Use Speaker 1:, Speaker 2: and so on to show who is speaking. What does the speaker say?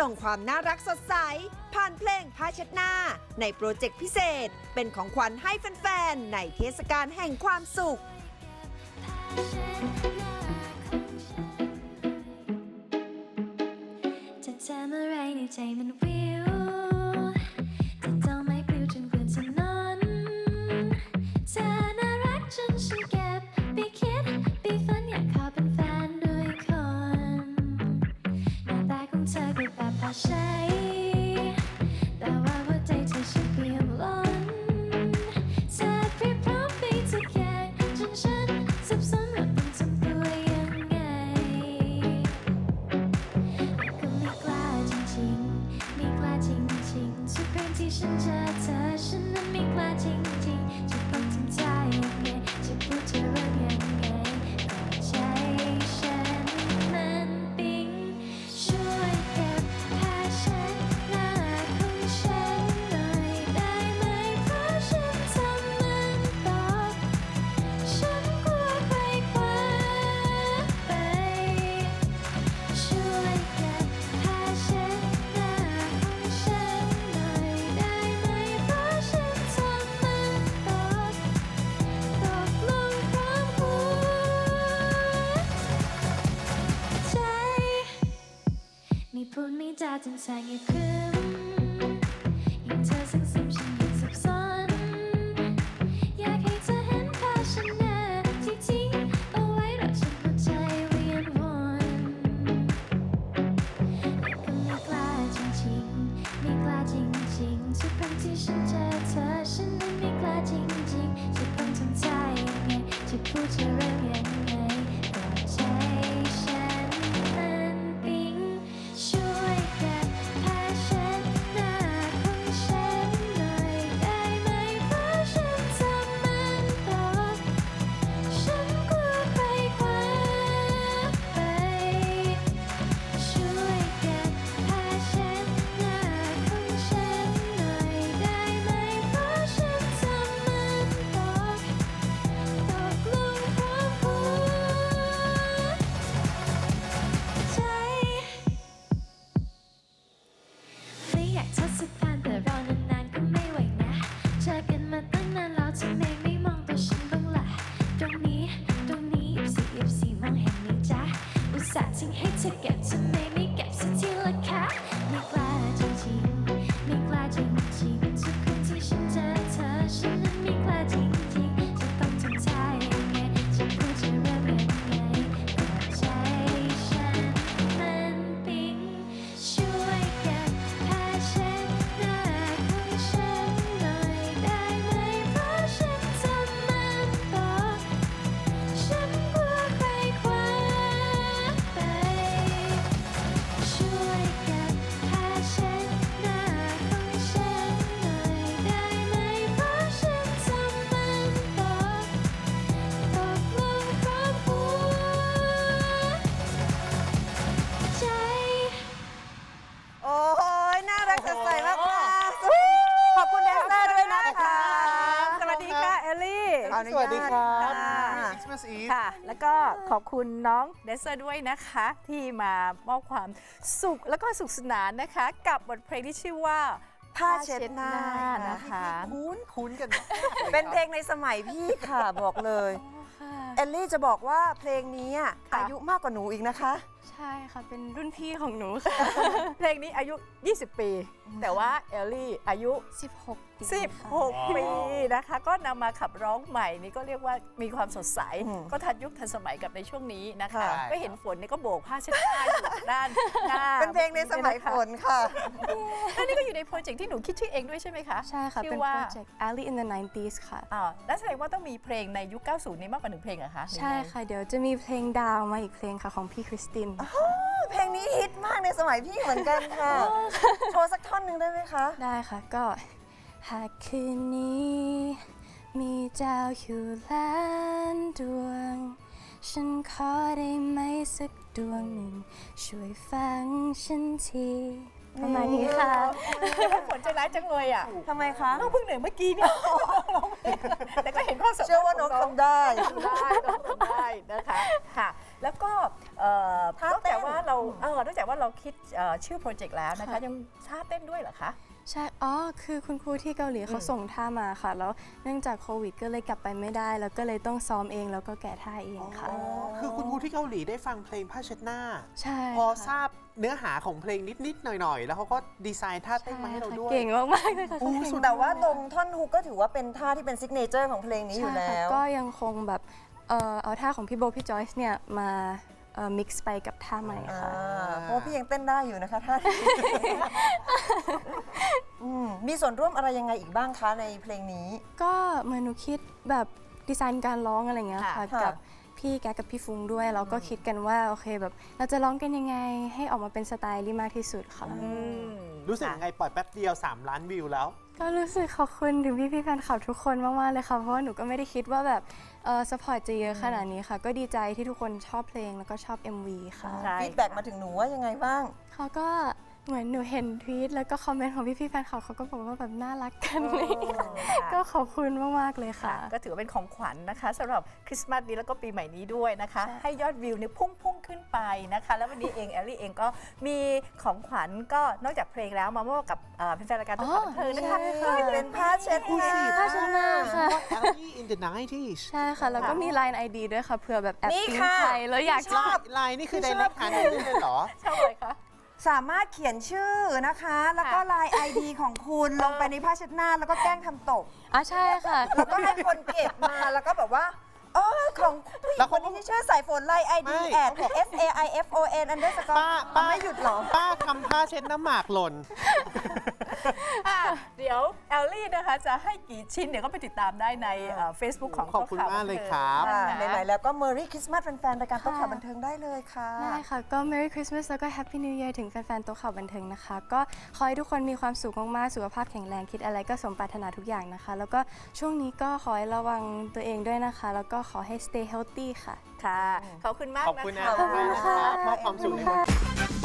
Speaker 1: ส่งความน่ารักสดใส ผ่านเพลงผ้าเช็ดหน้า ในโปรเจกต์พิเศษ เป็นของขวัญให้แฟนๆ ในเทศกาลแห่งความสุข
Speaker 2: จะเจอะไรในใจมันวิ ครั้ ไม่พูดไม่จา
Speaker 1: ลี่
Speaker 3: สวัสดีครับ
Speaker 1: ค่ะ
Speaker 3: Christmas Eve
Speaker 4: ค่ะ แล้วก็ขอบคุณน้องเดซเซอร์ด้วยนะคะ ที่มามอบความสุขแล้วก็สุขสนานนะคะ กับบทเพลงที่ชื่อว่า
Speaker 1: ผ้าเช็ดหน้า
Speaker 4: นะคะ
Speaker 3: คุ้นคุ้นกันมาก
Speaker 1: เป็นเพลงในสมัยพี่ค่ะบอกเลย เอลลี่จะบอกว่าเพลงนี้อะ
Speaker 4: ค่ะ
Speaker 1: อายุมากกว่าหนูอีกนะคะ
Speaker 5: ใช่ค่ะเป็นรุ่นพี่ของหนูค่ะ
Speaker 4: เพลงนี้อายุ 20 ปี แต่ว่าเอลลี่อายุ
Speaker 5: 16 ปีค่ะ
Speaker 4: 16 ปีนะคะ ก็นำมาขับร้องใหม่นี่ก็เรียกว่ามีความสดใส
Speaker 1: อืม
Speaker 4: ก็ทันยุคทันสมัยกับในช่วงนี้นะคะ
Speaker 1: ค่ะ
Speaker 4: ก็เห็นฝนนี่ก็โบกผ้าเช็ดหน้าอยู่ด้านหน้า
Speaker 1: เป็นเพลงในสมัยฝนค่ะ
Speaker 4: แล้วนี่ก็อยู่ในโปรเจกต์ที่หนูคิดชื่อเองด้วยใช่ไหมคะ
Speaker 5: ใช่ค่ะ
Speaker 4: ชื่
Speaker 5: เป็น
Speaker 4: อว่า
Speaker 5: โปรเจกต์ Alley in the 90s ค่ะ
Speaker 4: อ่าแล้วแสดงว่าต้องมีเพลงในยุค 90 นี้มากกว่าหนึ่งเพลงเหรอคะหรือ
Speaker 5: ใช่
Speaker 4: ไง
Speaker 5: ค่ะ เดี๋ยวจะมีเพลงดาวมาอีกเพลงค่ะของพี่คริสติน
Speaker 1: เพลงนี้ฮิตมากในสมัยพี่เหมือนกันค่ะ โชว์สักท่อนหนึ่งได้ไหมคะ
Speaker 5: ได้ค่ะก็ หากคืนนี้ มีดาวอยู่ล้านดวง ฉันขอได้ไหมสักดวงหนึ่ง ช่วยฟังฉันทีประมาณนี้ค่ะ
Speaker 4: ฝนใจร้ายจังเลยอะ
Speaker 1: ทำไมคะ
Speaker 4: น้องเพิ่งเหนื่อยเมื่อกี้เนี่ยร้องเพลงแต่ก็เห็นความสามารถ
Speaker 1: เชื่อว่าน้องทำได้
Speaker 4: ทำได้น้องทำได้นะคะค่ะ แล้วก็เอ่อ
Speaker 1: ท่าน
Speaker 4: อก
Speaker 1: เต้น
Speaker 4: จากว่าเราเออนอกจากว่าเราคิดเอ่อชื่อโปรเจกต์แล้วนะคะ
Speaker 5: ค่ะ
Speaker 4: ยังท่าเต้นด้วยเหรอคะ
Speaker 5: ใช่ อ๋อ คือคุณครูที่เกาหลีเขา
Speaker 4: อืม
Speaker 5: ส่งท่ามาค่ะ แล้วเนื่องจากโควิดก็เลยกลับไปไม่ได้ แล้วก็เลยต้องซ้อมเองแล้วก็แกะท่าเองค่ะ
Speaker 3: คือคุณครูที่เกาหลีได้ฟังเพลงผ้าเช็ดหน้า
Speaker 5: ใช่
Speaker 3: พอท
Speaker 5: ค่ะ
Speaker 3: ราบเนื้อหาของเพลงนิด ๆ หน่อย ๆ แล้วเขาก็ดีไซน์ท่าเต้นมาให้เราด้วย
Speaker 5: เก่งมากๆเลยค่ะ
Speaker 3: อู้
Speaker 5: เขาเก่ง
Speaker 3: สุด
Speaker 1: แต่ว่าตรงท่อนฮุกก็ถือว่าเป็นท่าที่เป็นซิกเนเจอร์ของเพลงนี้อยู่
Speaker 5: ใช่
Speaker 1: แล้
Speaker 5: ค่ะ
Speaker 1: ว
Speaker 5: ก็ยังคงแบบ เอ่อเอาท่าของพี่โบพี่จอยส์เนี่ยมาเอ่อ mix ไปกับท่าใหม่
Speaker 1: อ่า
Speaker 5: ค่ะ
Speaker 1: เพราะว่าพี่ยังเต้นได้อยู่นะคะท่านี้อืมมีส่วนร่วมอะไรยังไงอีกบ้างคะในเพลงนี้
Speaker 5: ก็เหมือนหนูคิดแบบดีไซน์การร้องอะไรเงี้ย
Speaker 4: ค่ะ
Speaker 5: ค่ะ
Speaker 1: ค่ะ
Speaker 5: กับพี่แกกับพี่ฟุงด้วยเราก็คิดกันว่าโอเคแบบเราจะร้องกันยังไงให้ออกมาเป็นสไตล์ที่มากที่สุดค่ะ
Speaker 4: อืม
Speaker 3: รู้สึกยังไงปล่อยแป๊บเดียว 3 ล้านวิวแล้ว
Speaker 5: ก็รู้สึกขอบคุณถึงพี่พี่ๆแฟนคลับทุกคนมากๆเลยค่ะ เพราะว่าหนูก็ไม่ได้คิดว่าแบบเออสปอร์ตจะเยอะขนาดนี้ค่ะ ก็ดีใจที่ทุกคนชอบเพลงแล้วก็ชอบ MV ค่ะ
Speaker 4: ใช่
Speaker 1: ฟีดแบ็กมาถึงหนูว่ายังไงบ้าง
Speaker 5: เขาก็ เหมือนหนูเห็นทวีตแล้วก็คอมเมนต์ของพี่พี่ๆแฟนคลับเขาก็บอกว่าแบบน่ารักกันเลย ก็ขอบคุณมากๆเลยค่ะ
Speaker 4: ก็ถือว่าเป็นของขวัญนะคะสำหรับคริสต์มาสนี้แล้วก็ปีใหม่นี้ด้วยนะคะ
Speaker 5: ใช่
Speaker 4: ให้ยอดวิวเนี่ยพุ่งพุ่งขึ้นไปนะคะ แล้ววันนี้เองแอลลี่เองก็มีของขวัญก็นอกจากเพลงแล้วมามอบกับเอ่อแฟนๆรายการตุ๊กตาบันเทิงนะคะ
Speaker 5: ใช่
Speaker 1: เป็นผ้าเช็ดหน้า
Speaker 5: ผ้าเช็ดหน้าค่ะ
Speaker 3: Ellie in the 90s
Speaker 5: ใช่ค่ะ แล้วก็มี Line ID ด้วยค่ะเผื่อแบบแอป
Speaker 1: นี่
Speaker 5: ปิ้ง
Speaker 1: ค่ะ
Speaker 5: ใครแล้วอยากจะ
Speaker 3: ชอบไลน์นี่คือ direct หาหนูได้เลยเหรอ
Speaker 4: ชอบเลยค่ะ
Speaker 1: สามารถเขียนชื่อนะคะ แล้วก็
Speaker 4: ค่ะ
Speaker 1: ลาย ID ของคุณลงไปในผ้าเช็ดหน้า แล้วก็แกล้งทำตก
Speaker 5: อะใช่ค่ะ
Speaker 1: แล้วก็ให้คนเก็บมาแล้วก็แบบว่าเออของผู้หญิ
Speaker 3: แล้ว
Speaker 1: งค
Speaker 3: เขา
Speaker 1: นนี้ที่ชื่อสายฝนไลน์ ID
Speaker 3: ไม่
Speaker 1: แอด S A I F O N underscore
Speaker 3: ป้าป้า
Speaker 1: ไม่หยุดเหรอ
Speaker 3: ป้าทำผ้าเช็ดน้ำหมากหล่น
Speaker 4: อะเดี๋ยวแอ ลลี่นะคะจะให้กี่ชิ้นเดี๋ยวก็ไปติดตามได้ในเฟซบุ๊กของ
Speaker 3: ขอบคุณ
Speaker 4: โต๊ะข่ว
Speaker 3: มากเลย
Speaker 4: บันทิง
Speaker 3: ครับ
Speaker 1: ค่ะ
Speaker 4: นะคะ
Speaker 1: ไหนๆแล้วก็ Merry Christmas แฟนๆรายการโต๊ะข่าวบันเทิงได้เลยค่ะ
Speaker 5: ได้ค่ะ ก็ Merry Christmas แล้วก็ Happy New Year ถึงแฟนๆโต๊ะข่าวบันเทิงนะคะ ก็ขอให้ทุกคนมีความสุขมากๆสุขภาพแข็งแรงคิดอะไรก็สมปรารถนาทุกอย่างนะคะ แล้วก็ช่วงนี้ก็ขอให้ระวังตัวเองด้วยนะคะ แล้วก็ขอให้ stay healthy ค่ะ
Speaker 4: ค่ะขอบคุณมาก
Speaker 3: ขอบ
Speaker 4: นะ
Speaker 3: คุณ
Speaker 4: คะ
Speaker 3: นะ
Speaker 1: ขอบคุณ
Speaker 3: มากนะ
Speaker 1: ค่ะ
Speaker 3: ครับมอบความสุขในวัน